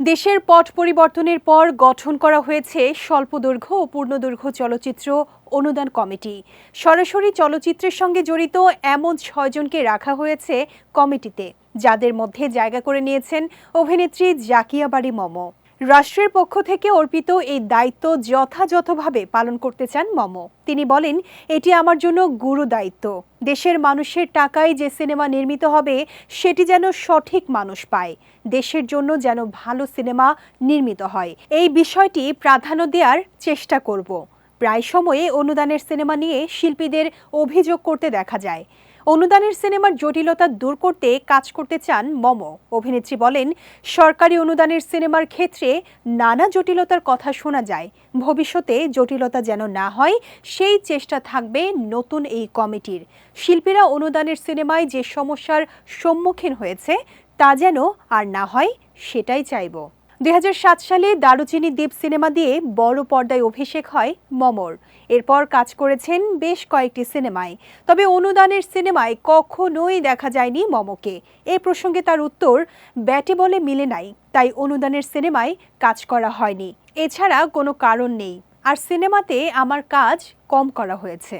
দেশের পট পরিবর্তনের পর গঠন করা হয়েছে স্বল্পদৈর্ঘ্য ও পূর্ণদৈর্ঘ্য চলচ্চিত্র অনুদান কমিটি। সরাসরি চলচ্চিত্রের সঙ্গে জড়িত এমন ছয়জনকে রাখা হয়েছে কমিটিতে, যাদের মধ্যে জায়গা করে নিয়েছেন অভিনেত্রী জাকিয়াবাড়ি মম। রাষ্ট্রের পক্ষ থেকে অর্পিত এই দায়িত্ব যথাযথভাবে পালন করতে চান মম। তিনি বলেন, এটি আমার জন্য গুরু দায়িত্ব। দেশের মানুষের টাকায় যে সিনেমা নির্মিত হবে, সেটি যেন সঠিক মানুষ পায়। দেশের জন্য যেন ভালো সিনেমা নির্মিত হয়। এই বিষয়টি প্রাধান্য দেওয়ার চেষ্টা করব। প্রায় সময়ে অনুদানের সিনেমা নিয়ে শিল্পীদের অভিযোগ করতে দেখা যায়। অনুদানের সিনেমার জটিলতা দূর করতে কাজ করতে চান মম। অভিনেত্রী বলেন, সরকারি অনুদানের সিনেমার ক্ষেত্রে নানা জটিলতার কথা শোনা যায়। ভবিষ্যতে জটিলতা যেন না হয়, সেই চেষ্টা থাকবে নতুন এই কমিটির। শিল্পীরা অনুদানের সিনেমায় যে সমস্যার সম্মুখীন হয়েছে, তা যেন আর না হয়, সেটাই চাইব। দুই হাজার সাত সালে দারুচিনি দ্বীপ সিনেমা দিয়ে বড় পর্দায় অভিষেক হয় মমর। এরপর কাজ করেছেন বেশ কয়েকটি সিনেমায়। তবে অনুদানের সিনেমায় কখনোই দেখা যায়নি মমকে। এ প্রসঙ্গে তার উত্তর, ব্যাটে বলে মিলে নাই, তাই অনুদানের সিনেমায় কাজ করা হয়নি। এছাড়া কোনো কারণ নেই। আর সিনেমাতে আমার কাজ কম করা হয়েছে।